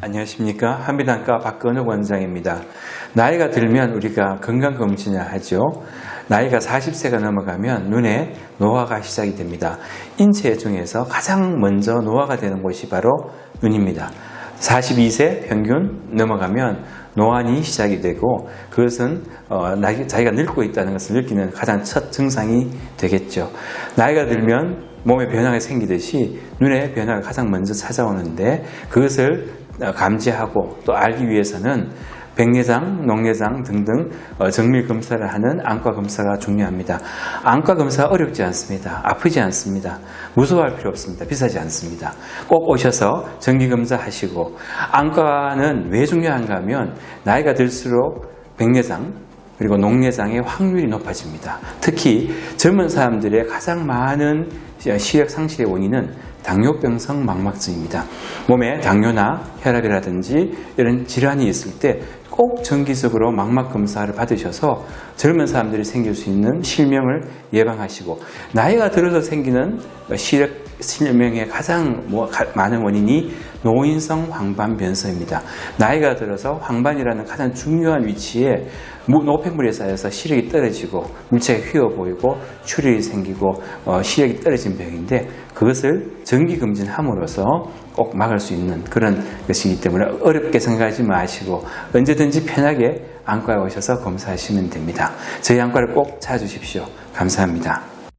안녕하십니까. 한비단과 박건욱 원장입니다. 나이가 들면 우리가 건강검진을 하죠. 나이가 40세가 넘어가면 눈에 노화가 시작이 됩니다. 인체 중에서 가장 먼저 노화가 되는 곳이 바로 눈입니다. 42세 평균 넘어가면 노안이 시작이 되고 그것은 어, 나이- 자기가 늙고 있다는 것을 느끼는 가장 첫 증상이 되겠죠. 나이가 들면 몸에 변화가 생기듯이 눈에 변화가 가장 먼저 찾아오는데 그것을 어, 감지하고 또 알기 위해서는 백내장, 녹내장 등등 어, 정밀 검사를 하는 안과 검사가 중요합니다. 안과 검사 어렵지 않습니다. 아프지 않습니다. 무서워할 필요 없습니다. 비싸지 않습니다. 꼭 오셔서 정기 검사 하시고 안과는 왜 중요한가 하면 나이가 들수록 백내장 그리고 녹내장의 확률이 높아집니다. 특히 젊은 사람들의 가장 많은 시력 상실의 원인은 당뇨병성 망막증입니다. 몸에 당뇨나 혈압이라든지 이런 질환이 있을 때 꼭 정기적으로 망막 검사를 받으셔서 젊은 사람들이 생길 수 있는 실명을 예방하시고 나이가 들어서 생기는 시력 실명의 가장 뭐 가- 많은 원인이 노인성 황반 변성입니다. 나이가 들어서 황반이라는 가장 중요한 위치에 무- 노폐물이 쌓여서 시력이 떨어지고 물체가 휘어 보이고 출혈이 생기고 어, 시력이 떨어진 병인데 그것을 정기 검진함으로써 꼭 막을 수 있는 그런 것이기 때문에 어렵게 생각하지 마시고 언제든지 편하게 안과에 오셔서 검사하시면 됩니다. 저희 안과를 꼭 찾아주십시오. 감사합니다.